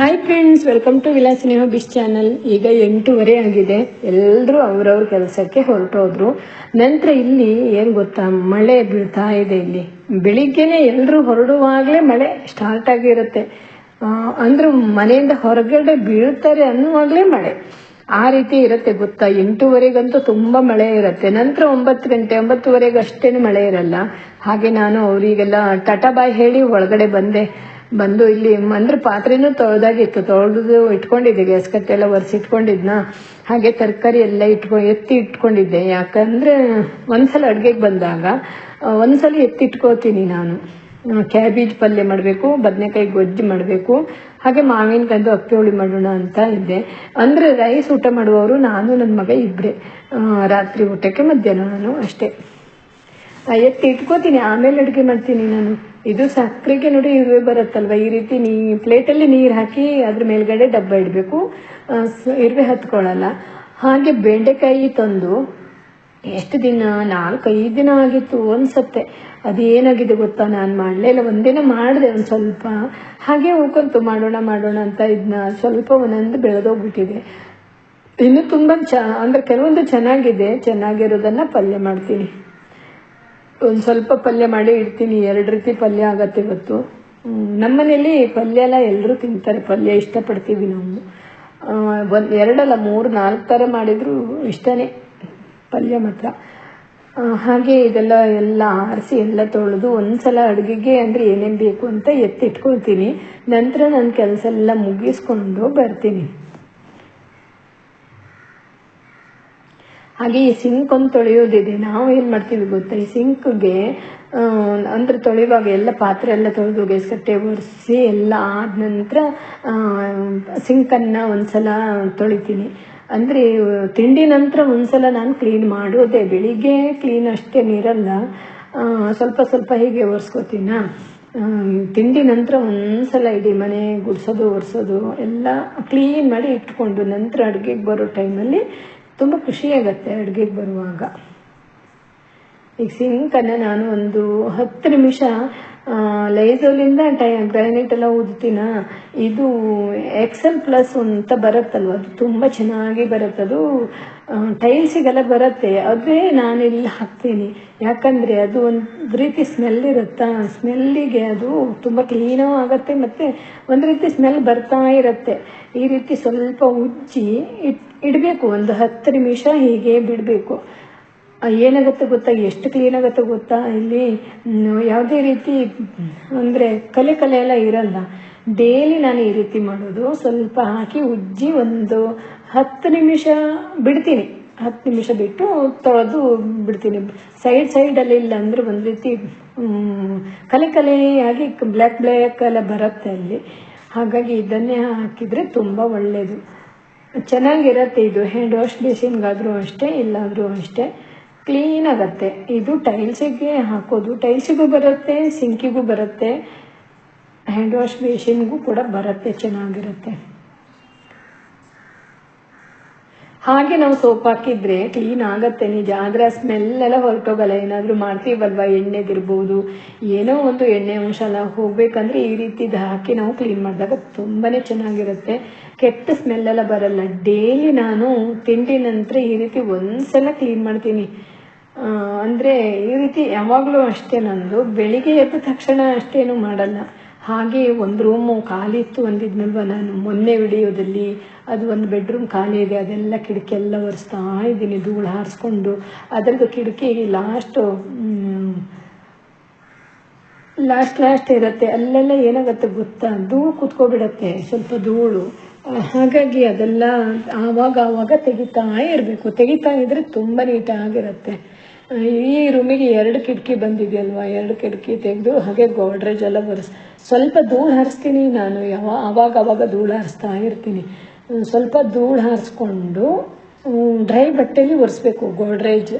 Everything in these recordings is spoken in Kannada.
Hi friends welcome to Vilasini ಬಿಸ್ ಚಾನಲ್ ಈಗ ಎಂಟೂವರೆ ಆಗಿದೆ. ಎಲ್ಲರೂ ಅವ್ರವ್ರ ಕೆಲಸಕ್ಕೆ ಹೊರಟೋದ್ರು. ನಂತರ ಇಲ್ಲಿ ಏನು ಗೊತ್ತಾ, ಮಳೆ ಬೀಳ್ತಾ ಇದೆ ಇಲ್ಲಿ. ಬೆಳಿಗ್ಗೆನೆ ಎಲ್ಲರೂ ಹೊರಡುವಾಗಲೇ ಮಳೆ ಸ್ಟಾರ್ಟ್ ಆಗಿರುತ್ತೆ. ಅಂದ್ರೆ ಮನೆಯಿಂದ ಹೊರಗಡೆ ಬೀಳ್ತಾರೆ ಅನ್ನುವಾಗಲೇ ಮಳೆ. ಆ ರೀತಿ ಇರುತ್ತೆ ಗೊತ್ತಾ. ಎಂಟೂವರೆಗಂತೂ ತುಂಬಾ ಮಳೆ ಇರುತ್ತೆ. ನಂತರ ಒಂಬತ್ತು ಗಂಟೆ ಒಂಬತ್ತುವರೆಗೆ ಅಷ್ಟೇನು ಮಳೆ ಇರಲ್ಲ. ಹಾಗೆ ನಾನು ಅವರಿಗೆಲ್ಲ ಟಾಟಾ ಬಾಯ್ ಹೇಳಿ ಒಳಗಡೆ ಬಂದೆ. ಬಂದು ಇಲ್ಲಿ ಅಂದ್ರೆ ಪಾತ್ರೆನೂ ತೊಳೆದಾಗಿತ್ತು. ತೊಳೆದು ಇಟ್ಕೊಂಡಿದ್ದೆ ಗ್ಯಾಸ್ ಕಟ್ಟೆ ಎಲ್ಲ ಒರೆಸಿ ಇಟ್ಕೊಂಡಿದ್ನ? ಹಾಗೆ ತರಕಾರಿ ಎಲ್ಲ ಇಟ್ಕೊ, ಎತ್ತಿ ಇಟ್ಕೊಂಡಿದ್ದೆ. ಯಾಕಂದ್ರೆ ಒಂದ್ಸಲ ಅಡುಗೆಗೆ ಬಂದಾಗ ಒಂದ್ಸಲ ಎತ್ತಿ ಇಟ್ಕೋತೀನಿ ನಾನು ಕ್ಯಾಬೇಜ್ ಪಲ್ಯ ಮಾಡಬೇಕು, ಬದನೆಕಾಯಿ ಗೊಜ್ಜು ಮಾಡಬೇಕು, ಹಾಗೆ ಮಾವಿನಕಾಯ್ದು ಅಕ್ಕಿ ಹುಳಿ ಮಾಡೋಣ ಅಂತ ಇದ್ದೆ. ಅಂದ್ರೆ ರೈಸ್ ಊಟ ಮಾಡುವವರು, ನಾನು ನನ್ನ ಮಗ ಇಬ್ಬರೇ ರಾತ್ರಿ ಊಟಕ್ಕೆ ಮಧ್ಯಾಹ್ನ ನಾನು ಅಷ್ಟೇ. ಎತ್ತಿ ಇಟ್ಕೋತೀನಿ. ಆಮೇಲೆ ಅಡುಗೆ ಮಾಡ್ತೀನಿ ನಾನು. ಇದು ಸಕ್ಕರೆಗೆ ನೋಡಿ ಇರುವೆ ಬರುತ್ತಲ್ವ? ಈ ರೀತಿ ನೀ, ಪ್ಲೇಟಲ್ಲಿ ನೀರು ಹಾಕಿ ಅದ್ರ ಮೇಲ್ಗಡೆ ಡಬ್ಬ ಇಡಬೇಕು. ಇರುವೆ ಹತ್ಕೊಳ್ಳಲ್ಲ. ಹಾಗೆ ಬೆಂಡೆಕಾಯಿ ತಂದು, ಎಷ್ಟು ದಿನ? ನಾಲ್ಕೈದು ದಿನ ಆಗಿತ್ತು ಒಂದ್ಸತ್ತೆ ಅದೇನಾಗಿದೆ ಗೊತ್ತಾ? ನಾನು ಮಾಡಲೇ ಇಲ್ಲ. ಒಂದಿನ ಮಾಡಿದೆ ಒಂದು ಸ್ವಲ್ಪ. ಹಾಗೆ ಉಳ್ಕೊಂತು ಮಾಡೋಣ ಮಾಡೋಣ ಅಂತ ಇದನ್ನ ಸ್ವಲ್ಪ ಒಂದೊಂದು ಬೆಳೆದೋಗ್ಬಿಟ್ಟಿದೆ. ಇನ್ನು ತುಂಬ ಚ, ಅಂದರೆ ಕೆಲವೊಂದು ಚೆನ್ನಾಗಿದೆ. ಚೆನ್ನಾಗಿರೋದನ್ನ ಪಲ್ಯ ಮಾಡ್ತೀನಿ. ಒಂದು ಸ್ವಲ್ಪ ಪಲ್ಯ ಮಾಡಿ ಇಡ್ತೀನಿ. ಎರಡು ರೀತಿ ಪಲ್ಯ ಆಗತ್ತೆ ಇವತ್ತು. ನಮ್ಮ ಮನೇಲಿ ಪಲ್ಯ ಎಲ್ಲ ಎಲ್ಲರೂ ತಿಂತಾರೆ. ಪಲ್ಯ ಇಷ್ಟಪಡ್ತೀವಿ ನಾವು. ಒಂದು ಎರಡಲ್ಲ, ಮೂರು, ನಾಲ್ಕು ಥರ ಮಾಡಿದ್ರು ಇಷ್ಟನೇ. ಪಲ್ಯ ಮಾತ್ರ. ಹಾಗೆ ಇದೆಲ್ಲ ಎಲ್ಲ ಆರಿಸಿ ಎಲ್ಲ ತೊಳೆದು ಒಂದ್ಸಲ ಅಡುಗೆಗೆ ಅಂದರೆ ಏನೇನು ಬೇಕು ಅಂತ ಎತ್ತಿಟ್ಕೊಳ್ತೀನಿ. ನಂತರ ನನ್ನ ಕೆಲಸ ಎಲ್ಲ ಮುಗಿಸ್ಕೊಂಡು ಬರ್ತೀನಿ. ಹಾಗೆ ಈ ಸಿಂಕ್ ಒಂದು ತೊಳೆಯೋದಿದೆ. ನಾವು ಏನು ಮಾಡ್ತೀವಿ ಗೊತ್ತಾ? ಈ ಸಿಂಕ್ಗೆ ಅಂದ್ರೆ ತೊಳೆಯುವಾಗ ಎಲ್ಲ ಪಾತ್ರೆ ಎಲ್ಲ ತೊಳೆದು ಗೇಸ್ಕಟ್ಟೆ ಒರೆಸಿ ಎಲ್ಲ ಆದ ನಂತರ ಸಿಂಕನ್ನು ಒಂದ್ಸಲ ತೊಳಿತೀನಿ. ಅಂದರೆ, ತಿಂಡಿ ನಂತರ ಒಂದ್ಸಲ ನಾನು ಕ್ಲೀನ್ ಮಾಡೋದೆ ಬೆಳಿಗ್ಗೆ ಕ್ಲೀನ್ ಅಷ್ಟೇನಿರಲ್ಲ ನೀರಲ್ಲ ಸ್ವಲ್ಪ ಸ್ವಲ್ಪ ಹೀಗೆ ಒರೆಸ್ಕೋತೀನ? ತಿಂಡಿ ನಂತರ ಒಂದ್ಸಲ ಇಡೀ ಮನೆ ಗುಡಿಸೋದು, ಒರೆಸೋದು ಎಲ್ಲ ಕ್ಲೀನ್ ಮಾಡಿ ಇಟ್ಕೊಂಡು ನಂತರ ಅಡುಗೆಗೆ ಬರೋ ಟೈಮಲ್ಲಿ ತುಂಬ ಖುಷಿಯಾಗತ್ತೆ ಅಡುಗೆಗೆ ಬರುವಾಗ. ಈಗ ಸಿಂಕನ್ನು ನಾನು ಒಂದು ಹತ್ತು ನಿಮಿಷ ಲೈಸೋಲಿಂದ ಟೈ, ಗ್ರಾನೈಟ್ ಎಲ್ಲ ಊದ್ತೀನ? ಇದು ಎಕ್ಸೆಲ್ ಪ್ಲಸ್ ಅಂತ ಬರುತ್ತಲ್ವ? ಅದು ತುಂಬ ಚೆನ್ನಾಗಿ ಬರುತ್ತೆ. ಅದು ಟೈಲ್ಸಿಗೆಲ್ಲ ಬರುತ್ತೆ. ಅದೇ ನಾನು ಇಲ್ಲಿ ಹಾಕ್ತೀನಿ. ಯಾಕಂದರೆ ಅದು ಒಂದು ರೀತಿ ಸ್ಮೆಲ್ ಇರುತ್ತಾ? ಸ್ಮೆಲ್ಲಿಗೆ ಅದು ತುಂಬ ಕ್ಲೀನೂ ಆಗುತ್ತೆ ಮತ್ತು ಒಂದು ರೀತಿ ಸ್ಮೆಲ್ ಬರ್ತಾ ಇರುತ್ತೆ. ಈ ರೀತಿ ಸ್ವಲ್ಪ ಉಜ್ಜಿ ಇಟ್, ಇಡಬೇಕು. ಒಂದು ಹತ್ತು ನಿಮಿಷ ಹೀಗೆ ಬಿಡಬೇಕು. ಏನಾಗುತ್ತೆ ಗೊತ್ತಾ? ಎಷ್ಟು ಕ್ಲೀನ್ ಆಗುತ್ತೆ ಗೊತ್ತಾ? ಇಲ್ಲಿ ಯಾವುದೇ ರೀತಿ, ಅಂದರೆ ಕಲೆ ಕಲೆ ಎಲ್ಲ ಇರಲ್ಲ. ಡೈಲಿ ನಾನು ಈ ರೀತಿ ಮಾಡೋದು. ಸ್ವಲ್ಪ ಹಾಕಿ ಉಜ್ಜಿ ಒಂದು ಹತ್ತು ನಿಮಿಷ ಬಿಡ್ತೀನಿ. ಹತ್ತು ನಿಮಿಷ ಬಿಟ್ಟು ತೊಳೆದು ಬಿಡ್ತೀನಿ. ಸೈಡ್ ಸೈಡಲ್ಲಿ ಇಲ್ಲ ಅಂದರೆ ಒಂದು ರೀತಿ ಕಲೆ ಕಲೆಯಾಗಿ ಬ್ಲ್ಯಾಕ್ ಬ್ಲ್ಯಾಕ್ ಎಲ್ಲ ಬರುತ್ತೆ ಅಲ್ಲಿ. ಹಾಗಾಗಿ ಇದನ್ನೇ ಹಾಕಿದರೆ ತುಂಬ ಒಳ್ಳೆಯದು ಚೆನ್ನಾಗಿರತ್ತೆ ಇದು. ಹ್ಯಾಂಡ್ ವಾಶ್ ಬೇಸಿನ್ಗಾದರೂ ಅಷ್ಟೇ, ಇಲ್ಲಾದರೂ ಅಷ್ಟೇ. ಕ್ಲೀನ್ ಆಗುತ್ತೆ. ಇದು ಟೈಲ್ಸಿಗೆ ಹಾಕೋದು. ಟೈಲ್ಸಿಗೂ ಬರುತ್ತೆ ಸಿಂಕಿಗೂ ಬರುತ್ತೆ. ಹ್ಯಾಂಡ್ ವಾಶ್ ಬೇಸಿನ್ಗೂ ಕೂಡ ಬರುತ್ತೆ, ಚೆನ್ನಾಗಿರುತ್ತೆ. ಹಾಗೆ ನಾವು ಸೋಪ್ ಹಾಕಿದ್ರೆ ಕ್ಲೀನ್ ಆಗತ್ತೆ. ನಿಜ ಆದರೆ ಆ ಸ್ಮೆಲ್ ಎಲ್ಲ ಹೊರಟೋಗಲ್ಲ. ಏನಾದರೂ ಮಾಡ್ತೀವಲ್ವಾ? ಎಣ್ಣೆದಿರ್ಬೋದು. ಏನೋ ಒಂದು ಎಣ್ಣೆ ಅಂಶ ಎಲ್ಲ ಹೋಗ್ಬೇಕಂದ್ರೆ ಈ ರೀತಿದು ಹಾಕಿ ನಾವು ಕ್ಲೀನ್ ಮಾಡಿದಾಗ ತುಂಬಾನೇ ಚೆನ್ನಾಗಿರುತ್ತೆ. ಕೆಟ್ಟ ಸ್ಮೆಲ್ ಎಲ್ಲ ಬರಲ್ಲ. ಡೈಲಿ ನಾನು ತಿಂಡಿ ನಂತರ ಈ ರೀತಿ ಒಂದ್ಸಲ ಕ್ಲೀನ್ ಮಾಡ್ತೀನಿ. ಅಂದ್ರೆ ಈ ರೀತಿ ಯಾವಾಗಲೂ ಅಷ್ಟೇ ನಂದು. ಬೆಳಿಗ್ಗೆ ಎದ್ದ ತಕ್ಷಣ ಅಷ್ಟೇನು ಮಾಡಲ್ಲ. ಹಾಗೆ ಒಂದು ರೂಮು ಖಾಲಿ ಇತ್ತು ಅಂದಿದ್ನಲ್ವ ನಾನು. ಮೊನ್ನೆ ವಿಡಿಯೋದಲ್ಲಿ ಅದು ಒಂದು ಬೆಡ್ರೂಮ್ ಖಾಲಿ ಇದೆ, ಅದೆಲ್ಲ ಕಿಟಕಿ ಎಲ್ಲ ಒರೆಸ್ತಾ ಇದ್ದೀನಿ, ಧೂಳು ಹಾರಿಸ್ಕೊಂಡು. ಅದರದ್ದು ಕಿಟಕಿ ಲಾಸ್ಟು ಲಾಸ್ಟ್ ಲಾಸ್ಟ್ ಇರುತ್ತೆ. ಅಲ್ಲೆಲ್ಲ ಏನಾಗುತ್ತೆ ಗೊತ್ತಾ? ಧೂಳು ಕುತ್ಕೊಬಿಡತ್ತೆ, ಸ್ವಲ್ಪ ಧೂಳು. ಹಾಗಾಗಿ ಅದೆಲ್ಲ ಆವಾಗ ಆವಾಗ ತೆಗಿತಾ ಇರಬೇಕು. ತೆಗಿತಾ ಇದ್ರೆ ತುಂಬ ನೀಟಾಗಿರುತ್ತೆ ಈ ರೂಮಿಗೆ ಎರಡು ಕಿಟಕಿ ಬಂದಿದೆಯಲ್ವಾ? ಎರಡು ಕಿಟಕಿ ತೆಗೆದು ಹಾಗೆ ಗೋಡ್ರೇಜ್ ಎಲ್ಲ ಬರ್ಸ್. ಸ್ವಲ್ಪ ಧೂಳು ಹಾರಿಸ್ತೀನಿ ನಾನು. ಯಾವ ಆವಾಗ ಆವಾಗ ಧೂಳು ಹಾರಿಸ್ತಾ ಇರ್ತೀನಿ. ಸ್ವಲ್ಪ ಧೂಳು ಹಾರಿಸ್ಕೊಂಡು ಡ್ರೈ ಬಟ್ಟೆಲಿ ಒರೆಸ್ಬೇಕು ಗೋಡ್ರೇಜ್.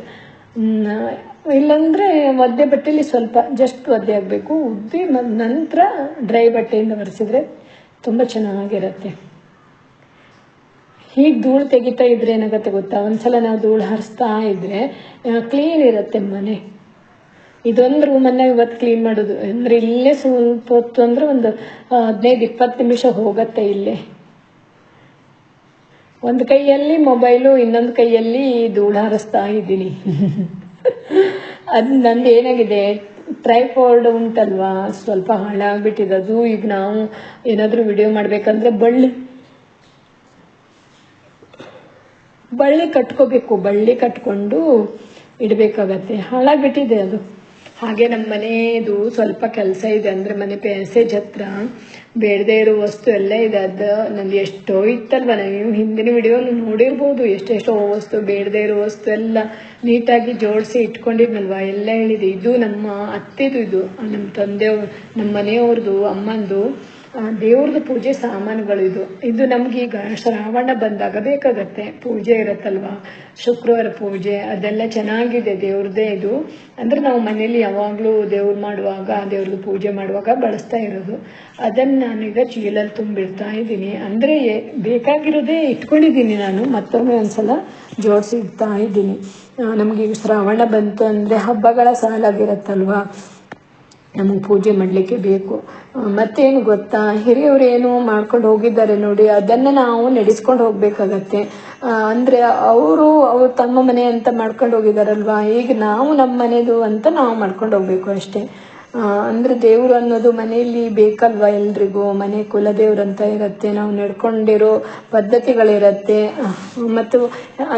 ಇಲ್ಲಾಂದರೆ ಒದ್ದೆ ಬಟ್ಟೆಲಿ ಸ್ವಲ್ಪ, ಜಸ್ಟ್ ಒದ್ದೆ ಆಗಬೇಕು. ಉದ್ದಿ ನಂತರ ಡ್ರೈ ಬಟ್ಟೆಯಿಂದ ಒರೆಸಿದ್ರೆ ತುಂಬ ಚೆನ್ನಾಗಿರುತ್ತೆ. ಹೀಗೆ ಧೂಳು ತೆಗಿತಾ ಇದ್ರೆ ಏನಾಗುತ್ತೆ ಗೊತ್ತಾ? ಒಂದ್ಸಲ ನಾವು ಧೂಳು ಹಾರಿಸ್ತಾ ಇದ್ರೆ ಕ್ಲೀನ್ ಇರುತ್ತೆ ಮನೆ. ಇದೊಂದು ರೂಮನ್ನ ಇವತ್ತು ಕ್ಲೀನ್ ಮಾಡೋದು. ಅಂದ್ರೆ ಇಲ್ಲೇ ಸ್ವಲ್ಪ ಹೊತ್ತು ಅಂದ್ರೆ ಒಂದು ಹದಿನೈದು ಇಪ್ಪತ್ತು ನಿಮಿಷ ಹೋಗತ್ತೆ ಇಲ್ಲೇ. ಒಂದು ಕೈಯಲ್ಲಿ ಮೊಬೈಲು ಇನ್ನೊಂದು ಕೈಯಲ್ಲಿ ಧೂಳು ಹಾರಿಸ್ತಾ ಇದ್ದೀನಿ. ಅದು ನಂದು ಏನಾಗಿದೆ? ಟ್ರೈಫೋರ್ಡ್ ಉಂಟಲ್ವಾ? ಸ್ವಲ್ಪ ಹಾಳಾಗ್ಬಿಟ್ಟಿದೆ. ಅದು ಈಗ ನಾವು ಏನಾದರೂ ವಿಡಿಯೋ ಮಾಡಬೇಕಂದ್ರೆ ಬಳ್ಳಿ ಬಳ್ಳಿ ಕಟ್ಕೋಬೇಕು, ಬಳ್ಳಿ ಕಟ್ಕೊಂಡು ಇಡಬೇಕಾಗತ್ತೆ ಹಾಳಾಗ್ಬಿಟ್ಟಿದೆ ಅದು. ಹಾಗೆ ನಮ್ಮ ಮನೆಯದು ಸ್ವಲ್ಪ ಕೆಲಸ ಇದೆ ಅಂದರೆ ಮನೆ ಪ್ಯಾಸೇಜ್ ಹತ್ರ ಬೇಡದೇ ಇರೋ ವಸ್ತು ಎಲ್ಲ ಇದೆ. ಅದು ನಂದು ಎಷ್ಟೋ ಇತ್ತಲ್ವ, ನೀವು ಹಿಂದಿನ ವಿಡಿಯೋ ನೋಡಿರ್ಬೋದು. ಎಷ್ಟೆಷ್ಟೋ ವಸ್ತು, ಬೇಡದೇ ಇರೋ ವಸ್ತು ಎಲ್ಲ ನೀಟಾಗಿ ಜೋಡಿಸಿ ಇಟ್ಕೊಂಡಿದ್ನಲ್ವ? ಎಲ್ಲ ಹೇಳಿದೆ. ಇದು ನಮ್ಮ ಅತ್ತೆದು ಇದು. ನಮ್ಮ ತಂದೆಯವ್ರು, ನಮ್ಮ ಮನೆಯವ್ರದ್ದು ಅಮ್ಮಂದು. ದೇವ್ರದ್ದು ಪೂಜೆ ಸಾಮಾನುಗಳು ಇದು. ಈಗ ಶ್ರಾವಣ ಬಂದಾಗ ಬೇಕಾಗತ್ತೆ. ಪೂಜೆ ಇರತ್ತಲ್ವಾ? ಶುಕ್ರವಾರ ಪೂಜೆ, ಅದೆಲ್ಲ ಚೆನ್ನಾಗಿದೆ ದೇವ್ರದ್ದೇ ಇದು. ಅಂದ್ರೆ ನಾವು ಮನೇಲಿ ಯಾವಾಗಲೂ ದೇವ್ರು ಮಾಡುವಾಗ ದೇವ್ರದ್ದು ಪೂಜೆ ಮಾಡುವಾಗ ಬಳಸ್ತಾ ಇರೋದು. ಅದನ್ನು ನಾನೀಗ ಚೀಲಲ್ಲಿ ತುಂಬಿಡ್ತಾ ಇದ್ದೀನಿ. ಅಂದರೆ ಬೇಕಾಗಿರೋದೇ ಇಟ್ಕೊಂಡಿದ್ದೀನಿ ನಾನು. ಮತ್ತೊಮ್ಮೆ ಒಂದ್ಸಲ ಜೋಡಿಸಿ ಇಡ್ತಾ ಇದ್ದೀನಿ ನಮಗೆ ಶ್ರಾವಣ ಬಂತು ಅಂದರೆ ಹಬ್ಬಗಳ ಸಾಲಾಗಿರತ್ತಲ್ವಾ? ನಮಗೆ ಪೂಜೆ ಮಾಡಲಿಕ್ಕೆ ಬೇಕು. ಮತ್ತೇನು ಗೊತ್ತಾ? ಹಿರಿಯವರು ಏನು ಮಾಡ್ಕೊಂಡು ಹೋಗಿದ್ದಾರೆ ನೋಡಿ, ಅದನ್ನು ನಾವು ನಡೆಸ್ಕೊಂಡು ಹೋಗಬೇಕಾಗತ್ತೆ. ಅಂದರೆ ಅವರು ಅವ್ರು ತಮ್ಮ ಮನೆ ಅಂತ ಮಾಡ್ಕೊಂಡು ಹೋಗಿದ್ದಾರಲ್ವಾ ಈಗ ನಾವು ನಮ್ಮ ಮನೆಯದು ಅಂತ ನಾವು ಮಾಡ್ಕೊಂಡು ಹೋಗ್ಬೇಕು ಅಷ್ಟೇ. ಅಂದ್ರೆ ದೇವರು ಅನ್ನೋದು ಮನೆಯಲ್ಲಿ ಬೇಕಲ್ವಾ ಎಲ್ರಿಗೂ? ಮನೆ ಕುಲದೇವ್ರು ಅಂತ ಇರುತ್ತೆ, ನಾವು ನಡ್ಕೊಂಡಿರೋ ಪದ್ಧತಿಗಳಿರತ್ತೆ. ಮತ್ತು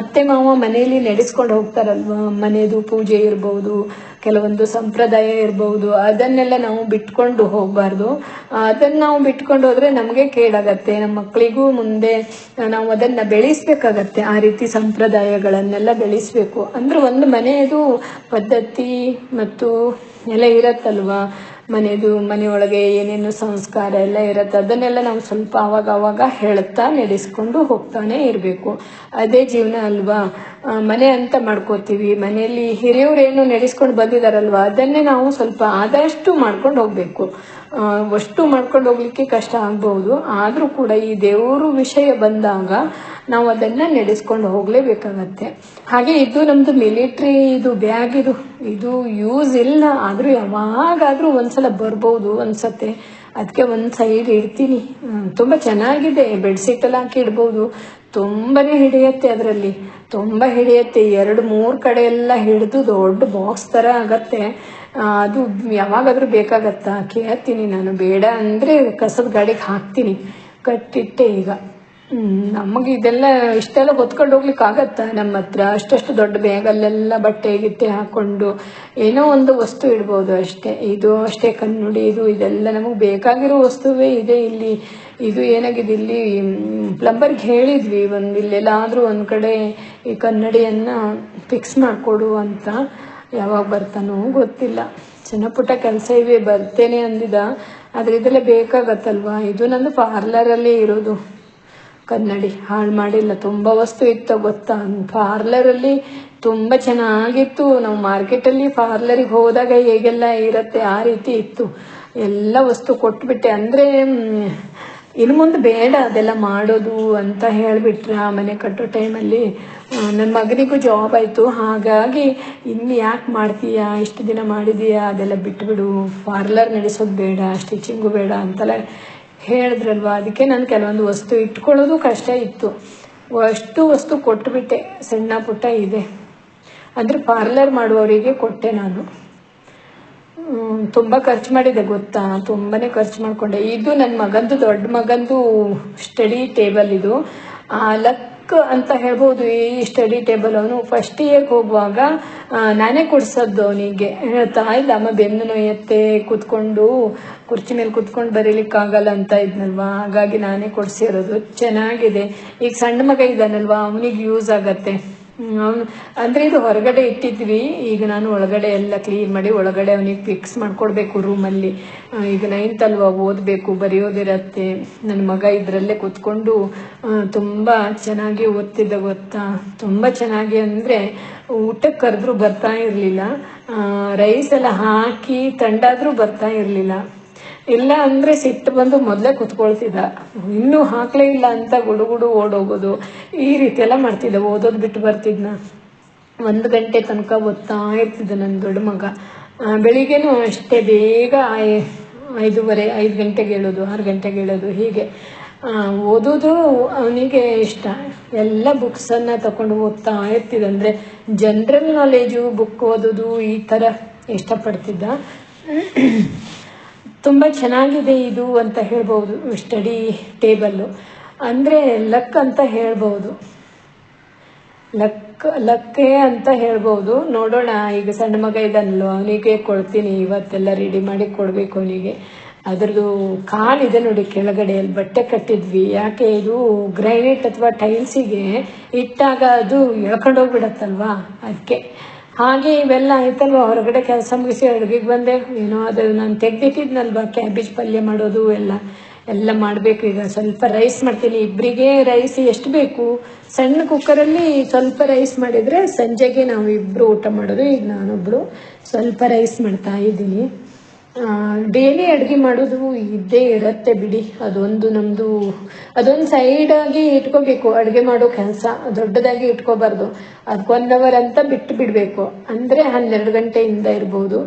ಅತ್ತೆ ಮಾವ ಮನೆಯಲ್ಲಿ ನಡೆಸ್ಕೊಂಡು ಹೋಗ್ತಾರಲ್ವಾ? ಮನೆಯದು ಪೂಜೆ ಇರ್ಬೋದು. ಕೆಲವೊಂದು ಸಂಪ್ರದಾಯ ಇರಬಹುದು ಅದನ್ನೆಲ್ಲ ನಾವು ಬಿಟ್ಕೊಂಡು ಹೋಗಬಾರ್ದು. ಅದನ್ನು ನಾವು ಬಿಟ್ಕೊಂಡು ಹೋದ್ರೆ ನಮಗೆ ಕೇಳಾಗತ್ತೆ ನಮ್ಮ ಮಕ್ಕಳಿಗೂ ಮುಂದೆ ನಾವು ಅದನ್ನು ಬೆಳೆಸ್ಬೇಕಾಗತ್ತೆ. ಆ ರೀತಿ ಸಂಪ್ರದಾಯಗಳನ್ನೆಲ್ಲ ಬೆಳೆಸ್ಬೇಕು. ಅಂದ್ರೆ ಒಂದು ಮನೆಯದು ಪದ್ಧತಿ ಮತ್ತು ಎಲ್ಲ ಇರತ್ತಲ್ವಾ? ಮನೆಯದು ಮನೆಯೊಳಗೆ ಏನೇನು ಸಂಸ್ಕಾರ ಎಲ್ಲ ಇರುತ್ತೆ, ಅದನ್ನೆಲ್ಲ ನಾವು ಸ್ವಲ್ಪ ಅವಾಗ ಅವಾಗ ಹೇಳ್ತಾ ನಡೆಸ್ಕೊಂಡು ಹೋಗ್ತಾನೆ ಇರಬೇಕು. ಅದೇ ಜೀವನ ಅಲ್ವಾ? ಮನೆ ಅಂತ ಮಾಡ್ಕೋತೀವಿ. ಮನೆಯಲ್ಲಿ ಹಿರಿಯವ್ರೇನು ನಡೆಸ್ಕೊಂಡು ಬಂದಿದ್ದಾರಲ್ವ ಅದನ್ನೇ ನಾವು ಸ್ವಲ್ಪ ಆದಷ್ಟು ಮಾಡ್ಕೊಂಡು ಹೋಗಬೇಕು. ಅಷ್ಟು ಮಾಡ್ಕೊಂಡು ಹೋಗ್ಲಿಕ್ಕೆ ಕಷ್ಟ ಆಗ್ಬಹುದು. ಆದರೂ ಕೂಡ ಈ ದೇವರು ವಿಷಯ ಬಂದಾಗ ನಾವು ಅದನ್ನ ನಡೆಸ್ಕೊಂಡು ಹೋಗ್ಲೇಬೇಕಾಗತ್ತೆ. ಹಾಗೆ ಇದು ನಮ್ಮದು ಮಿಲಿಟ್ರಿ, ಇದು ಬ್ಯಾಗ್, ಇದು ಇದು ಯೂಸ್ ಇಲ್ಲ. ಆದ್ರೂ ಯಾವಾಗಾದ್ರೂ ಒಂದ್ಸಲ ಬರ್ಬೋದು ಅನ್ಸತ್ತೆ. ಅದಕ್ಕೆ ಒಂದು ಸೈಡ್ ಇಡ್ತೀನಿ. ತುಂಬ ಚೆನ್ನಾಗಿದೆ. ಬೆಡ್ಶೀಟ್ ಎಲ್ಲ ಹಾಕಿ ಇಡ್ಬೋದು. ತುಂಬಾನೇ ಹಿಡಿಯತ್ತೆ ಅದರಲ್ಲಿ. ತುಂಬ ಹಿಡಿಯತ್ತೆ. ಎರಡು, ಮೂರು ಕಡೆ ಎಲ್ಲ ಹಿಡಿದು ದೊಡ್ಡ ಬಾಕ್ಸ್ ಥರ ಆಗತ್ತೆ. ಅದು ಯಾವಾಗಾದರೂ ಬೇಕಾಗತ್ತಾ? ಕೇಳ್ತೀನಿ ನಾನು. ಬೇಡ ಅಂದರೆ ಕಸದ ಗಾಡಿಗೆ ಹಾಕ್ತೀನಿ. ಕಟ್ಟಿಟ್ಟೆ ಈಗ. ನಮಗೆ ಇದೆಲ್ಲ ಇಷ್ಟೆಲ್ಲ ಹೊತ್ಕೊಂಡು ಹೋಗ್ಲಿಕ್ಕೆ ಆಗತ್ತಾ ನಮ್ಮ ಹತ್ರ? ಅಷ್ಟಷ್ಟು ದೊಡ್ಡ ಬ್ಯಾಗಲ್ಲೆಲ್ಲ ಬಟ್ಟೆ, ಗಿಟ್ಟೆ ಹಾಕೊಂಡು ಏನೋ ಒಂದು ವಸ್ತು ಇಡ್ಬೋದು ಅಷ್ಟೇ. ಇದು ಅಷ್ಟೇ ಕನ್ನಡಿ, ಇದು ಇದೆಲ್ಲ ನಮಗೆ ಬೇಕಾಗಿರೋ ವಸ್ತುವೇ ಇದೆ ಇಲ್ಲಿ. ಇದು ಏನಾಗಿದೆ ಇಲ್ಲಿ ಪ್ಲಂಬರ್ಗೆ ಹೇಳಿದ್ವಿ, ಒಂದು ಇಲ್ಲೆಲ್ಲಾದರೂ ಒಂದು ಕಡೆ ಈ ಕನ್ನಡಿಯನ್ನು ಫಿಕ್ಸ್ ಮಾಡಿಕೊಡು ಅಂತ. ಯಾವಾಗ ಬರ್ತಾನೋ ಗೊತ್ತಿಲ್ಲ. ಚಿನ್ನ ಪುಟ್ಟ ಕೆಲಸ ಇವೆ ಬರ್ತೇನೆ ಅಂದಿದ. ಆದರೆ ಇದೆಲ್ಲ ಬೇಕಾಗತ್ತಲ್ವಾ? ಇದು ನಂದು ಪಾರ್ಲರಲ್ಲೇ ಇರೋದು. ಕನ್ನಡಿ ಹಾಳು ಮಾಡಿಲ್ಲ, ತುಂಬ ವಸ್ತು ಇತ್ತು ಗೊತ್ತಾ? ಪಾರ್ಲರಲ್ಲಿ ತುಂಬ ಚೆನ್ನಾಗಿತ್ತು. ನಾವು ಮಾರ್ಕೆಟಲ್ಲಿ ಪಾರ್ಲರಿಗೆ ಹೋದಾಗ ಹೇಗೆಲ್ಲ ಇರುತ್ತೆ, ಆ ರೀತಿ ಇತ್ತು. ಎಲ್ಲ ವಸ್ತು ಕೊಟ್ಬಿಟ್ಟೆ. ಅಂದರೆ ಇನ್ನು ಮುಂದೆ ಬೇಡ ಅದೆಲ್ಲ ಮಾಡೋದು ಅಂತ ಹೇಳಿಬಿಟ್ರೆ ಆ ಮನೆ ಕಟ್ಟೋ ಟೈಮಲ್ಲಿ ನನ್ನ ಮಗನಿಗೂ ಜಾಬ್ ಆಯಿತು, ಹಾಗಾಗಿ ಇನ್ನು ಯಾಕೆ ಮಾಡ್ತೀಯಾ, ಇಷ್ಟು ದಿನ ಮಾಡಿದೀಯಾ ಅದೆಲ್ಲ ಬಿಟ್ಬಿಡು. ಪಾರ್ಲರ್ ನಡೆಸೋದು ಬೇಡ ಸ್ಟಿಚಿಂಗು ಬೇಡ ಅಂತೆಲ್ಲ ಹೇಳಿದ್ರಲ್ವ? ಅದಕ್ಕೆ ನಾನು ಕೆಲವೊಂದು ವಸ್ತು ಇಟ್ಕೊಳ್ಳೋದು ಕಷ್ಟ ಇತ್ತು. ಅಷ್ಟು ವಸ್ತು ಕೊಟ್ಟುಬಿಟ್ಟೆ ಸಣ್ಣ ಪುಟ್ಟ ಇದೆ. ಅಂದರೆ ಪಾರ್ಲರ್ ಮಾಡುವವರಿಗೆ ಕೊಟ್ಟೆ ನಾನು. ತುಂಬ ಖರ್ಚು ಮಾಡಿದೆ ಗೊತ್ತಾ? ತುಂಬಾನೇ ಖರ್ಚು ಮಾಡ್ಕೊಂಡೆ. ಇದು ನನ್ನ ಮಗಂದು ದೊಡ್ಡ ಮಗಂದು ಸ್ಟಡಿ ಟೇಬಲ್ ಇದು. ಲಕ್ ಅಂತ ಹೇಳ್ಬೋದು ಈ ಸ್ಟಡಿ ಟೇಬಲ್ ಅವನು. ಫಸ್ಟ್ ಇಯರ್ಗೆ ಹೋಗುವಾಗ ನಾನೇ ಕೊಡ್ಸದ್ದು ಅವನಿಗೆ. ಹೇಳ್ತಾ, ಇಲ್ಲ, ಅಮ್ಮ ಬೆನ್ನು ನೋಯತ್ತೆ, ಕೂತ್ಕೊಂಡು, ಕುರ್ಚಿ ಮೇಲೆ ಕೂತ್ಕೊಂಡು ಬರೀಲಿಕ್ಕಾಗಲ್ಲ ಅಂತ ಇದ್ನಲ್ವಾ? ಹಾಗಾಗಿ ನಾನೇ ಕೊಡ್ಸಿರೋದು. ಚೆನ್ನಾಗಿದೆ. ಈಗ ಸಣ್ಣ ಮಗ ಇದ್ದಾನಲ್ವಾ? ಅವನಿಗೆ ಯೂಸ್ ಆಗತ್ತೆ. ಅಂದ್ರೆ ಇದು ಹೊರಗಡೆ ಇಟ್ಟಿದ್ವಿ. ಈಗ ನಾನು ಒಳಗಡೆ ಎಲ್ಲ ಕ್ಲೀನ್ ಮಾಡಿ ಒಳಗಡೆ ಅವನಿಗೆ ಫಿಕ್ಸ್ ಮಾಡ್ಕೊಡ್ಬೇಕು ರೂಮಲ್ಲಿ ಈಗ ನೈನ್ತ್ ಅಲ್ವಾ ಓದಬೇಕು, ಬರೆಯೋದಿರತ್ತೆ. ನನ್ನ ಮಗ ಇದರಲ್ಲೇ ಕೂತ್ಕೊಂಡು ತುಂಬ ತುಂಬಾ ಚೆನ್ನಾಗಿ ಓದ್ತಿದ್ದ ಗೊತ್ತಾ? ತುಂಬ ಚೆನ್ನಾಗಿ ಅಂದರೆ ಊಟಕ್ಕೆ ಕರೆದ್ರೂ ಬರ್ತಾ ಇರಲಿಲ್ಲ. ರೈಸ್ ಎಲ್ಲ ಹಾಕಿ ತಂಡಾದರೂ ಬರ್ತಾ ಇರಲಿಲ್ಲ. ಇಲ್ಲ ಅಂದ್ರೆ ಸಿಟ್ಟು ಬಂದು ಮೊದಲೇ ಕುತ್ಕೊಳ್ತಿದ್ದ. ಇನ್ನೂ ಹಾಕ್ಲೇ ಇಲ್ಲ ಅಂತ ಗುಡುಗುಡು ಓಡೋಗೋದು. ಈ ರೀತಿ ಎಲ್ಲ ಮಾಡ್ತಿದ್ದ. ಓದೋದು ಬಿಟ್ಟು ಬರ್ತಿದ್ನ. ಒಂದು ಗಂಟೆ ತನಕ ಓದ್ತಾ ಇರ್ತಿದ್ದ ನನ್ನ ದೊಡ್ಡ ಮಗ. ಬೆಳಿಗ್ಗೆನೂ ಅಷ್ಟೇ ಬೇಗ ಐದೂವರೆ, ಐದು ಗಂಟೆಗೆ ಹೇಳೋದು ಆರು ಗಂಟೆಗೆ ಹೇಳೋದು ಹೀಗೆ. ಓದೋದು ಅವನಿಗೆ ಇಷ್ಟ. ಎಲ್ಲ ಬುಕ್ಸನ್ನು ತಗೊಂಡು ಓದ್ತಾ ಇರ್ತಿದ್ದ. ಅಂದರೆ ಜನರಲ್ ನಾಲೆಜು ಬುಕ್ ಓದೋದು ಈ ಥರ ಇಷ್ಟಪಡ್ತಿದ್ದ. ತುಂಬ ಚೆನ್ನಾಗಿದೆ ಇದು ಅಂತ ಹೇಳ್ಬೋದು, ಸ್ಟಡಿ ಟೇಬಲ್ಲು. ಅಂದರೆ ಲಕ್ ಅಂತ ಹೇಳ್ಬೋದು. ಲಕ್, ಲಕ್ಕೇ ಅಂತ ಹೇಳ್ಬೋದು. ನೋಡೋಣ, ಈಗ ಸಣ್ಣ ಮಗ ಇದನ್ನಲ್ಲ ಅವನಿಗೆ ಕೊಡ್ತೀನಿ, ಇವತ್ತೆಲ್ಲ ರೆಡಿ ಮಾಡಿ ಕೊಡಬೇಕು ಅವನಿಗೆ. ಅದ್ರದ್ದು ಕಾಲಿದೆ ನೋಡಿ ಕೆಳಗಡೆ, ಅಲ್ಲಿ ಬಟ್ಟೆ ಕಟ್ಟಿದ್ವಿ. ಯಾಕೆ ಇದು ಗ್ರೈನೇಟ್ ಅಥವಾ ಟೈಲ್ಸಿಗೆ ಇಟ್ಟಾಗ ಅದು ಎಳ್ಕೊಂಡೋಗ್ಬಿಡತ್ತಲ್ವಾ? ಅದಕ್ಕೆ. ಹಾಗೆ ಇವೆಲ್ಲ ಆಯ್ತಲ್ವ? ಹೊರಗಡೆ ಕೆಲಸ ಮುಗಿಸಿ ಅಡುಗೆಗೆ ಬಂದೆ. ಏನೋ ಅದು ನಾನು ತೆಗ್ದಿಟ್ಟಿದ್ನಲ್ವ? ಕ್ಯಾಬೇಜ್ ಪಲ್ಯ ಮಾಡೋದು ಎಲ್ಲ ಎಲ್ಲ ಮಾಡಬೇಕು. ಈಗ ಸ್ವಲ್ಪ ರೈಸ್ ಮಾಡ್ತೀನಿ. ಇಬ್ಬರಿಗೆ ರೈಸ್ ಎಷ್ಟು ಬೇಕು? ಸಣ್ಣ ಕುಕ್ಕರಲ್ಲಿ ಸ್ವಲ್ಪ ರೈಸ್ ಮಾಡಿದರೆ ಸಂಜೆಗೆ ನಾವು ಇಬ್ಬರು ಊಟ ಮಾಡೋದು. ಈಗ ನಾನೊಬ್ಬರು ಸ್ವಲ್ಪ ರೈಸ್ ಮಾಡ್ತಾ ಇದ್ದೀನಿ. ಡೈಲಿ ಅಡುಗೆ ಮಾಡೋದು ಇದ್ದೇ ಇರುತ್ತೆ ಬಿಡಿ. ಅದೊಂದು ನಮ್ಮದು ಅದೊಂದು ಸೈಡಾಗಿ ಇಟ್ಕೋಬೇಕು. ಅಡುಗೆ ಮಾಡೋ ಕೆಲಸ ದೊಡ್ಡದಾಗಿ ಇಟ್ಕೋಬಾರ್ದು. ಅದಕ್ಕೆ ಒನ್ ಅವರ್ ಅಂತ ಬಿಟ್ಟು ಬಿಡಬೇಕು. ಅಂದರೆ ಹನ್ನೆರಡು ಗಂಟೆಯಿಂದ ಇರ್ಬೋದು.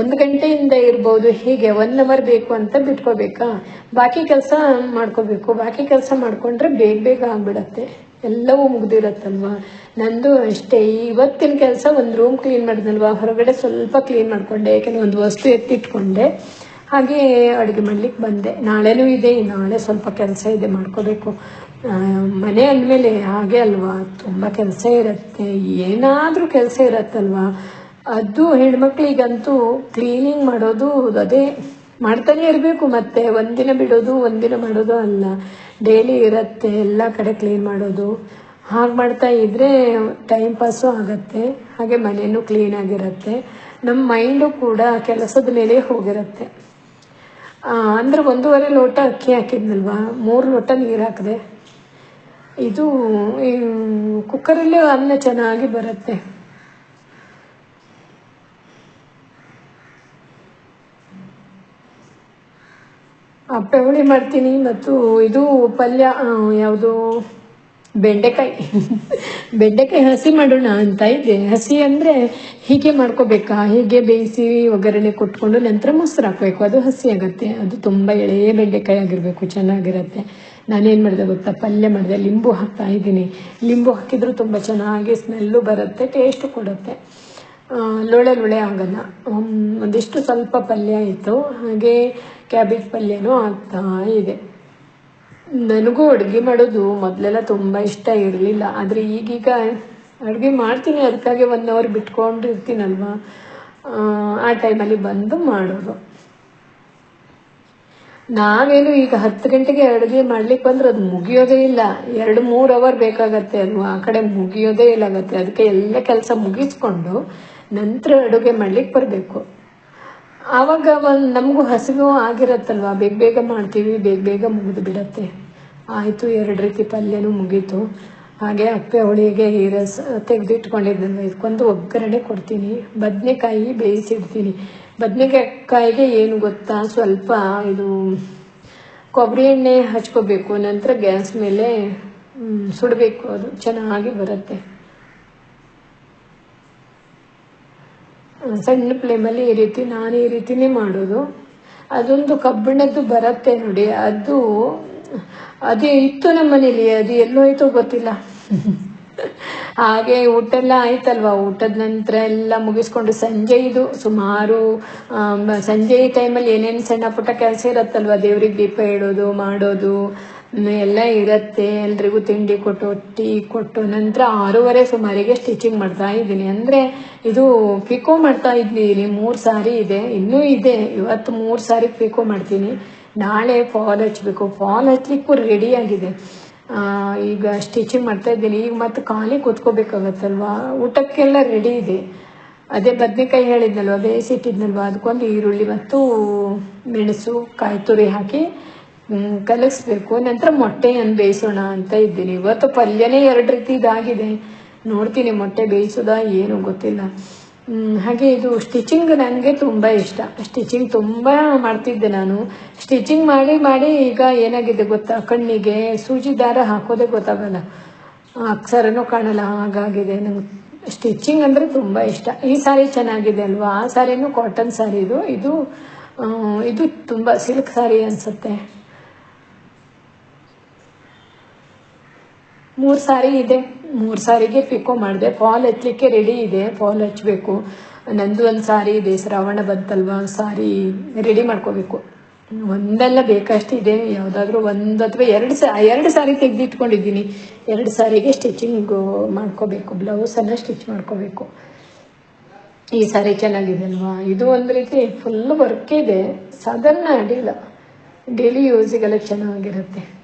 ಒಂದು ಗಂಟೆಯಿಂದ ಇರ್ಬೋದು. ಹೀಗೆ ಒನ್ ಅವರ್ ಬೇಕು ಅಂತ ಬಿಟ್ಕೋಬೇಕಾ? ಬಾಕಿ ಕೆಲಸ ಮಾಡ್ಕೋಬೇಕು. ಬಾಕಿ ಕೆಲಸ ಮಾಡ್ಕೊಂಡ್ರೆ ಬೇಗ ಬೇಗ ಆಗ್ಬಿಡತ್ತೆ. ಎಲ್ಲವೂ ಮುಗ್ದಿರತ್ತಲ್ವಾ? ನಂದು ಅಷ್ಟೇ, ಇವತ್ತಿನ ಕೆಲಸ ಒಂದು ರೂಮ್ ಕ್ಲೀನ್ ಮಾಡಿದ್ನಲ್ವಾ? ಹೊರಗಡೆ ಸ್ವಲ್ಪ ಕ್ಲೀನ್ ಮಾಡಿಕೊಂಡೆ ಒಂದು ವಸ್ತು ಎತ್ತಿಟ್ಕೊಂಡೆ. ಹಾಗೆ ಅಡುಗೆ ಮಾಡ್ಲಿಕ್ಕೆ ಬಂದೆ. ನಾಳೆನೂ ಇದೆ, ನಾಳೆ ಸ್ವಲ್ಪ ಕೆಲಸ ಇದೆ ಮಾಡ್ಕೋಬೇಕು. ಮನೆ ಅಂದಮೇಲೆ ಹಾಗೆ ಅಲ್ವಾ? ತುಂಬ ಕೆಲಸ ಇರುತ್ತೆ. ಏನಾದರೂ ಕೆಲಸ ಇರತ್ತಲ್ವಾ? ಅದು ಹೆಣ್ಮಕ್ಳಿಗಂತೂ ಕ್ಲೀನಿಂಗ್ ಮಾಡೋದು ಅದೇ ಮಾಡ್ತಾನೆ ಇರಬೇಕು ಮತ್ತೆ. ಒಂದಿನ ಬಿಡೋದು, ಒಂದಿನ ಮಾಡೋದು ಅಲ್ಲ. ಡೈಲಿ ಇರುತ್ತೆ, ಎಲ್ಲ ಕಡೆ ಕ್ಲೀನ್ ಮಾಡೋದು. ಹಾಗೆ ಮಾಡ್ತಾ ಇದ್ದರೆ ಟೈಮ್ ಪಾಸು ಆಗುತ್ತೆ, ಹಾಗೆ ಮನೆಯೂ ಕ್ಲೀನಾಗಿರುತ್ತೆ ನಮ್ಮ ಮೈಂಡು ಕೂಡ ಕೆಲಸದ ಮೇಲೆ ಹೋಗಿರುತ್ತೆ. ಅಂದರೆ ಒಂದೂವರೆ ಲೋಟ ಅಕ್ಕಿ ಹಾಕಿದ್ನಲ್ವಾ? ಮೂರು ಲೋಟ ನೀರು ಹಾಕಿದೆ. ಇದು ಕುಕ್ಕರಲ್ಲೇ ಅನ್ನ ಚೆನ್ನಾಗಿ ಬರುತ್ತೆ. ಅಪ್ಪೆ ಹುಳಿ ಮಾಡ್ತೀನಿ ಮತ್ತು ಇದು ಪಲ್ಯ ಯಾವುದು, ಬೆಂಡೆಕಾಯಿ. ಬೆಂಡೆಕಾಯಿ ಹಸಿ ಮಾಡೋಣ ಅಂತ ಇದೆ ಹಸಿ ಅಂದರೆ ಹೀಗೆ ಮಾಡ್ಕೋಬೇಕಾ? ಹೀಗೆ ಬೇಯಿಸಿ ಒಗ್ಗರಣೆ ಕೊಟ್ಕೊಂಡು ನಂತರ ಮೊಸರು ಹಾಕಬೇಕು. ಅದು ಹಸಿ ಆಗುತ್ತೆ. ಅದು ತುಂಬ ಎಳೆಯ ಬೆಂಡೆಕಾಯಿ ಆಗಿರಬೇಕು. ಚೆನ್ನಾಗಿರುತ್ತೆ. ನಾನೇನು ಮಾಡಿದೆ ಗೊತ್ತಾ? ಪಲ್ಯ ಮಾಡಿದೆ. ಲಿಂಬು ಹಾಕ್ತಾ ಇದ್ದೀನಿ. ಲಿಂಬು ಹಾಕಿದರೂ ತುಂಬ ಚೆನ್ನಾಗಿ ಸ್ಮೆಲ್ಲು ಬರುತ್ತೆ ಟೇಸ್ಟು ಕೊಡುತ್ತೆ. ಲೊಳೆ ಲೊಳೆ ಆಗಲ್ಲ. ಒಂದಿಷ್ಟು ಸ್ವಲ್ಪ ಪಲ್ಯ ಇತ್ತು. ಹಾಗೆ ಕ್ಯಾಬೇಜ್ ಪಲ್ಯನೂ ಆಗ್ತಾ ಇದೆ. ನನಗೂ ಅಡುಗೆ ಮಾಡೋದು ಮೊದಲೆಲ್ಲ ತುಂಬ ಇಷ್ಟ ಇರಲಿಲ್ಲ. ಆದರೆ ಈಗೀಗ ಅಡುಗೆ ಮಾಡ್ತೀನಿ ಅದಕ್ಕಾಗಿ ಒನ್ ಅವರ್ ಬಿಟ್ಕೊಂಡಿರ್ತೀನಲ್ವಾ? ಆ, ಟೈಮಲ್ಲಿ ಬಂದು ಮಾಡೋದು. ನಾವೇನು ಈಗ ಹತ್ತು ಗಂಟೆಗೆ ಅಡುಗೆ ಮಾಡ್ಲಿಕ್ಕೆ ಬಂದ್ರೆ ಅದು ಮುಗಿಯೋದೇ ಇಲ್ಲ. ಎರಡು ಮೂರು ಅವರ್ ಬೇಕಾಗತ್ತೆ ಅಲ್ವಾ? ಆ ಕಡೆ ಮುಗಿಯೋದೇ ಇಲ್ಲ ಅದಕ್ಕೆ ಎಲ್ಲ ಕೆಲಸ ಮುಗಿಸ್ಕೊಂಡು ನಂತರ ಅಡುಗೆ ಮಾಡ್ಲಿಕ್ಕೆ ಬರಬೇಕು. ಆವಾಗ ಒಂದು ನಮಗೂ ಹಸಿವು ಆಗಿರತ್ತಲ್ವಾ? ಬೇಗ ಬೇಗ ಮಾಡ್ತೀವಿ, ಬೇಗ ಬೇಗ ಮುಗಿದು ಬಿಡತ್ತೆ. ಆಯಿತು ಎರಡು ರೀತಿ ಪಲ್ಯನೂ ಮುಗೀತು. ಹಾಗೆ ಅಪ್ಪೆ ಅವಳಿಗೆ ಈ ರಸ ತೆಗೆದಿಟ್ಕೊಂಡಿದ್ದನ್ನು ಇದಕ್ಕೊಂದು ಒಗ್ಗರಣೆ ಕೊಡ್ತೀನಿ. ಬದನೆಕಾಯಿ ಬೇಯಿಸಿಡ್ತೀನಿ. ಬದನೆಕಾಯಿಗೆ ಏನು ಗೊತ್ತಾ? ಸ್ವಲ್ಪ ಇದು ಕೊಬ್ಬರಿ ಎಣ್ಣೆ ಹಚ್ಕೋಬೇಕು. ನಂತರ ಗ್ಯಾಸ್ ಮೇಲೆ ಸುಡಬೇಕು. ಅದು ಚೆನ್ನಾಗಿ ಬರುತ್ತೆ. ಸಣ್ಣ ಫ್ಲೇಮಲ್ಲಿ ಈ ರೀತಿ ನಾನು ಈ ರೀತಿನೇ ಮಾಡೋದು. ಅದೊಂದು ಕಬ್ಬಿಣದ್ದು ಬರುತ್ತೆ ನೋಡಿ. ಅದು, ಅದೇ ಇತ್ತು ನಮ್ಮ ಮನೇಲಿ, ಅದು ಎಲ್ಲೋಯ್ತೋ ಗೊತ್ತಿಲ್ಲ. ಹಾಗೆ ಊಟ ಎಲ್ಲ ಆಯ್ತಲ್ವಾ? ಊಟದ ನಂತರ ಎಲ್ಲ ಮುಗಿಸ್ಕೊಂಡು ಸಂಜೆ ಇದು ಸುಮಾರು ಸಂಜೆ ಟೈಮಲ್ಲಿ ಏನೇನು ಸಣ್ಣ ಪುಟ್ಟ ಕೆಲಸ ಇರತ್ತಲ್ವಾ? ದೇವ್ರಿಗೆ ದೀಪ ಇಡೋದು ಮಾಡೋದು ಎಲ್ಲ ಇರತ್ತೆ, ಎಲ್ರಿಗೂ ತಿಂಡಿ ಕೊಟ್ಟು, ಟೀ ಕೊಟ್ಟು, ನಂತರ ಆರೂವರೆ ಸುಮಾರಿಗೆ ಸ್ಟಿಚಿಂಗ್ ಮಾಡ್ತಾ ಇದ್ದೀನಿ. ಅಂದರೆ ಇದು ಪಿಕೋ ಮಾಡ್ತಾ ಇದ್ದೀನಿ ಮೂರು ಸಾರಿ ಇದೆ. ಇನ್ನೂ ಇದೆ. ಇವತ್ತು ಮೂರು ಸಾರಿ ಪಿಕೋ ಮಾಡ್ತೀನಿ. ನಾಳೆ ಫಾಲ್ ಹಚ್ಚಬೇಕು ಫಾಲ್ ಹಚ್ಲಿಕ್ಕೂ ರೆಡಿ ಆಗಿದೆ. ಈಗ ಸ್ಟಿಚಿಂಗ್ ಮಾಡ್ತಾ ಇದ್ದೀನಿ. ಈಗ ಮತ್ತೆ ಖಾಲಿ ಕೂತ್ಕೋಬೇಕಾಗತ್ತಲ್ವಾ? ಊಟಕ್ಕೆಲ್ಲ ರೆಡಿ ಇದೆ. ಅದೇ ಬದನೆಕಾಯಿ ಹೇಳಿದ್ನಲ್ವ? ಬೇಯಿಸಿಟ್ಟಿದ್ನಲ್ವ? ಅದಕ್ಕೊಂದು ಈರುಳ್ಳಿ ಮತ್ತು ಮೆಣಸು, ಕಾಯಿ ತುರಿ ಹಾಕಿ ಕಲಸ್ಬೇಕು. ನಂತರ ಮೊಟ್ಟೆಯನ್ನು ಬೇಯಿಸೋಣ ಅಂತ ಇದ್ದೀನಿ. ಇವತ್ತು ಪಲ್ಯನೇ ಎರಡು ರೀತಿ ಇದಾಗಿದೆ. ನೋಡ್ತೀನಿ ಮೊಟ್ಟೆ ಬೇಯಿಸೋದಾ ಏನು ಗೊತ್ತಿಲ್ಲ. ಹಾಗೆ ಇದು ಸ್ಟಿಚಿಂಗ್ ನನಗೆ ತುಂಬ ಇಷ್ಟ. ಸ್ಟಿಚಿಂಗ್ ತುಂಬ ಮಾಡ್ತಿದ್ದೆ ನಾನು. ಸ್ಟಿಚಿಂಗ್ ಮಾಡಿ ಮಾಡಿ ಈಗ ಏನಾಗಿದೆ ಗೊತ್ತಾ? ಕಣ್ಣಿಗೆ ಸೂಜಿ ದಾರ ಹಾಕೋದೇ ಗೊತ್ತಾಗಲ್ಲ. ಅಕ್ಷರನೂ ಕಾಣಲ್ಲ, ಹಾಗಾಗಿದೆ. ನಂಗೆ ಸ್ಟಿಚಿಂಗ್ ಅಂದರೆ ತುಂಬ ಇಷ್ಟ. ಈ ಸಾರಿ ಚೆನ್ನಾಗಿದೆ ಅಲ್ವಾ? ಆ ಸಾರಿನೂ ಕಾಟನ್ ಸಾರಿ ಇದು. ಇದು ಇದು ತುಂಬ ಸಿಲ್ಕ್ ಸಾರಿ ಅನಿಸುತ್ತೆ. ಮೂರು ಸಾರಿ ಇದೆ. ಮೂರು ಸಾರಿಗೆ ಪಿಕೋ ಮಾಡಿದೆ. ಫಾಲ್ ಹಚ್ಚಲಿಕ್ಕೆ ರೆಡಿ ಇದೆ. ಫಾಲ್ ಹಚ್ಚಬೇಕು ನಂದು ಒಂದು ಸಾರಿ ಇದೆ ಶ್ರಾವಣ ಬಂತಲ್ವಾ ಸಾರಿ ರೆಡಿ ಮಾಡ್ಕೋಬೇಕು. ಒಂದೆಲ್ಲ ಬೇಕಷ್ಟಿದೆ ಯಾವುದಾದ್ರೂ ಒಂದು ಅಥವಾ ಎರಡು ಸಾ, ಎರಡು ಸಾರಿ ತೆಗೆದಿಟ್ಕೊಂಡಿದ್ದೀನಿ. ಎರಡು ಸಾರಿಗೆ ಸ್ಟಿಚಿಂಗ್ ಮಾಡ್ಕೋಬೇಕು. ಬ್ಲೌಸನ್ನು ಸ್ಟಿಚ್ ಮಾಡ್ಕೋಬೇಕು. ಈ ಸಾರಿ ಚೆನ್ನಾಗಿದೆ ಅಲ್ವಾ? ಇದು ಒಂದು ರೀತಿ ಫುಲ್ ವರ್ಕ್ ಇದೆ. ಸಾಧಾರಣ ಅಡಿಲ್ಲ ಡೈಲಿ ಯೂಸಿಗೆಲ್ಲ ಚೆನ್ನಾಗಿರುತ್ತೆ.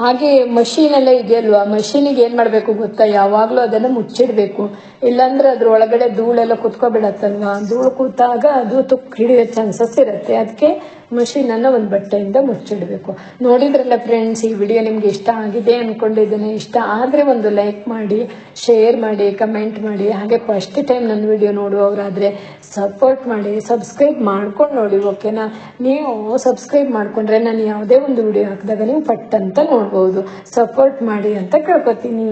ಹಾಗೆ ಮಷೀನ್ ಎಲ್ಲ ಇದೆಯಲ್ವಾ? ಮಷೀನಿಗೆ ಏನು ಮಾಡಬೇಕು ಗೊತ್ತಾ? ಯಾವಾಗಲೂ ಅದನ್ನು ಮುಚ್ಚಿಡಬೇಕು. ಇಲ್ಲಾಂದ್ರೆ ಅದ್ರ ಒಳಗಡೆ ಧೂಳೆಲ್ಲ ಕುತ್ಕೊಬಿಡತ್ತಲ್ವಾ? ಧೂಳು ಕೂತಾಗ ಅದು ತುಕ್ ಹಿಡಿಯೋ ಚಾನ್ಸಸ್ ಇರುತ್ತೆ. ಅದಕ್ಕೆ ಮಷೀನನ್ನು ಒಂದು ಬಟ್ಟೆಯಿಂದ ಮುಚ್ಚಿಡಬೇಕು. ನೋಡಿದ್ರಲ್ಲ ಫ್ರೆಂಡ್ಸ್ ಈ ವಿಡಿಯೋ ನಿಮ್ಗೆ ಇಷ್ಟ ಆಗಿದೆ ಅಂದ್ಕೊಂಡಿದ್ದೇನೆ ಇಷ್ಟ ಆದರೆ ಒಂದು ಲೈಕ್ ಮಾಡಿ ಶೇರ್ ಮಾಡಿ ಕಮೆಂಟ್ ಮಾಡಿ. ಹಾಗೆ ಫಸ್ಟ್ ಟೈಮ್ ನನ್ನ ವಿಡಿಯೋ ನೋಡುವವರಾದರೆ ಸಪೋರ್ಟ್ ಮಾಡಿ ಸಬ್ಸ್ಕ್ರೈಬ್ ಮಾಡ್ಕೊಂಡು ನೋಡಿ ಓಕೆನಾ ನೀವು ಸಬ್ಸ್ಕ್ರೈಬ್ ಮಾಡ್ಕೊಂಡ್ರೆ ನಾನು ಯಾವುದೇ ಒಂದು ವಿಡಿಯೋ ಹಾಕಿದಾಗ ನೀವು ಪಟ್ ಅಂತ ನೋಡ್ಬೋದು. ಸಪೋರ್ಟ್ ಮಾಡಿ ಅಂತ ಕೇಳ್ಕೊತೀನಿ.